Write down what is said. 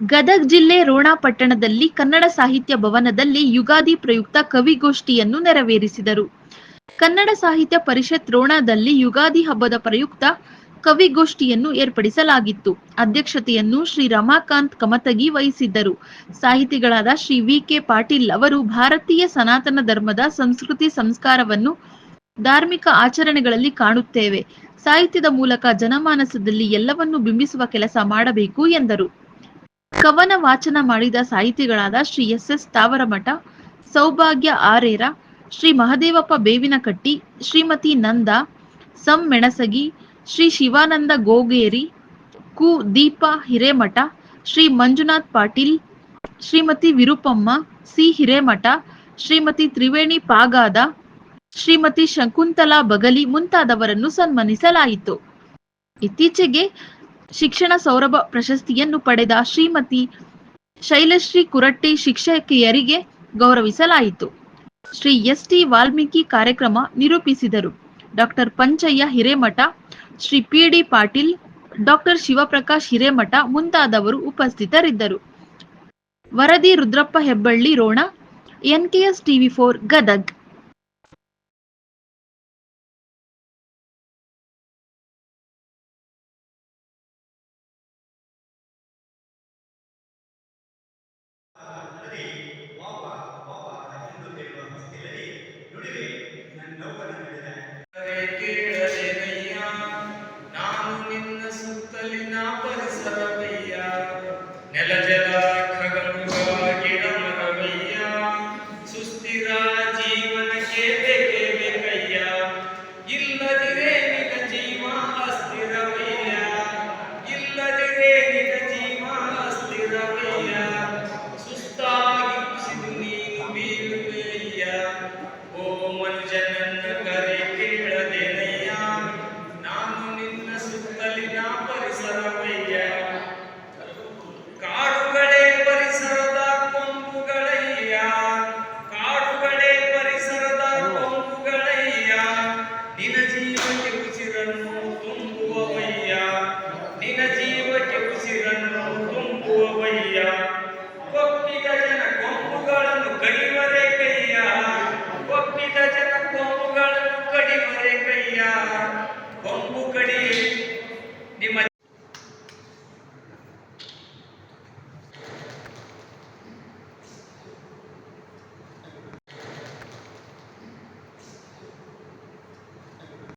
ಗದಗ ಜಿಲ್ಲೆ ರೋಣ ಪಟ್ಟಣದಲ್ಲಿ ಕನ್ನಡ ಸಾಹಿತ್ಯ ಭವನದಲ್ಲಿ ಯುಗಾದಿ ಪ್ರಯುಕ್ತ ಕವಿಗೋಷ್ಠಿಯನ್ನು ನೆರವೇರಿಸಿದರು. ಕನ್ನಡ ಸಾಹಿತ್ಯ ಪರಿಷತ್ ರೋಣದಲ್ಲಿ ಯುಗಾದಿ ಹಬ್ಬದ ಪ್ರಯುಕ್ತ ಕವಿಗೋಷ್ಠಿಯನ್ನು ಏರ್ಪಡಿಸಲಾಗಿತ್ತು. ಅಧ್ಯಕ್ಷತೆಯನ್ನು ಶ್ರೀ ರಮಾಕಾಂತ್ ಕಮತಗಿ ವಹಿಸಿದ್ದರು. ಸಾಹಿತಿಗಳಾದ ಶ್ರೀ ವಿ ಕೆ ಪಾಟೀಲ್ ಅವರು ಭಾರತೀಯ ಸನಾತನ ಧರ್ಮದ ಸಂಸ್ಕೃತಿ ಸಂಸ್ಕಾರವನ್ನು ಧಾರ್ಮಿಕ ಆಚರಣೆಗಳಲ್ಲಿ ಕಾಣುತ್ತೇವೆ. ಸಾಹಿತ್ಯದ ಮೂಲಕ ಜನಮಾನಸದಲ್ಲಿ ಎಲ್ಲವನ್ನು ಬಿಂಬಿಸುವ ಕೆಲಸ ಮಾಡಬೇಕು ಎಂದರು. ಕವನ ವಾಚನ ಮಾಡಿದ ಸಾಹಿತಿಗಳಾದ ಶ್ರೀ ಎಸ್ ಎಸ್ ತಾವರಮಠ, ಸೌಭಾಗ್ಯ ಆರೇರ, ಶ್ರೀ ಮಹದೇವಪ್ಪ ಬೇವಿನಕಟ್ಟಿ, ಶ್ರೀಮತಿ ನಂದ, ಸಂ ಮೆಣಸಗಿ, ಶ್ರೀ ಶಿವಾನಂದ ಗೋಗೇರಿ, ಕು ದೀಪ ಹಿರೇಮಠ, ಶ್ರೀ ಮಂಜುನಾಥ್ ಪಾಟೀಲ್, ಶ್ರೀಮತಿ ವಿರೂಪಮ್ಮ, ಸಿ ಹಿರೇಮಠ, ಶ್ರೀಮತಿ ತ್ರಿವೇಣಿ ಪಾಗಾದ, ಶ್ರೀಮತಿ ಶಕುಂತಲಾ ಬಗಲಿ ಮುಂತಾದವರನ್ನು ಸನ್ಮಾನಿಸಲಾಯಿತು. ಇತ್ತೀಚೆಗೆ ಶಿಕ್ಷಣ ಸೌರಭ ಪ್ರಶಸ್ತಿಯನ್ನು ಪಡೆದ ಶ್ರೀಮತಿ ಶೈಲಶ್ರೀ ಕುರಟ್ಟಿ ಶಿಕ್ಷಕಿಯರಿಗೆ ಗೌರವಿಸಲಾಯಿತು. ಶ್ರೀ ಎಸ್ ಟಿ ವಾಲ್ಮೀಕಿ ಕಾರ್ಯಕ್ರಮ ನಿರೂಪಿಸಿದರು. Doctor Panchayya Hiremath, Shri P D Patil, doctor Shivaprakash Hiremath ಮುಂತಾದವರು ಉಪಸ್ಥಿತರಿದ್ದರು. ವರದಿ Rudrappa Hebballi Ron NKS TV four Gadag. ವಾವ ಹೇಳುವ ನುಡಿವೆ ಕೇಳಲೆನಯ್ಯ ನಾನು ನಿನ್ನ ಸುತ್ತಲಿನ ಪರಿಸರವಯ್ಯ ನೆಲ ಜಲ ಮರವಯ್ಯ ಸುಸ್ಥಿರ ಜೀವನಕ್ಕೆ ಬೇಕೇ ಬೇಕಯ್ಯ. ಇಲ್ಲದಿರೇ ನಿನ ಜೀವಕ್ಕೆ ಉಸಿರನ್ನು ತುಂಬುವವಯ್ಯ. ನಿನ ಜೀವಕ್ಕೆ ಕೈಯ ಕಡಿ ನಿಮ್ಮ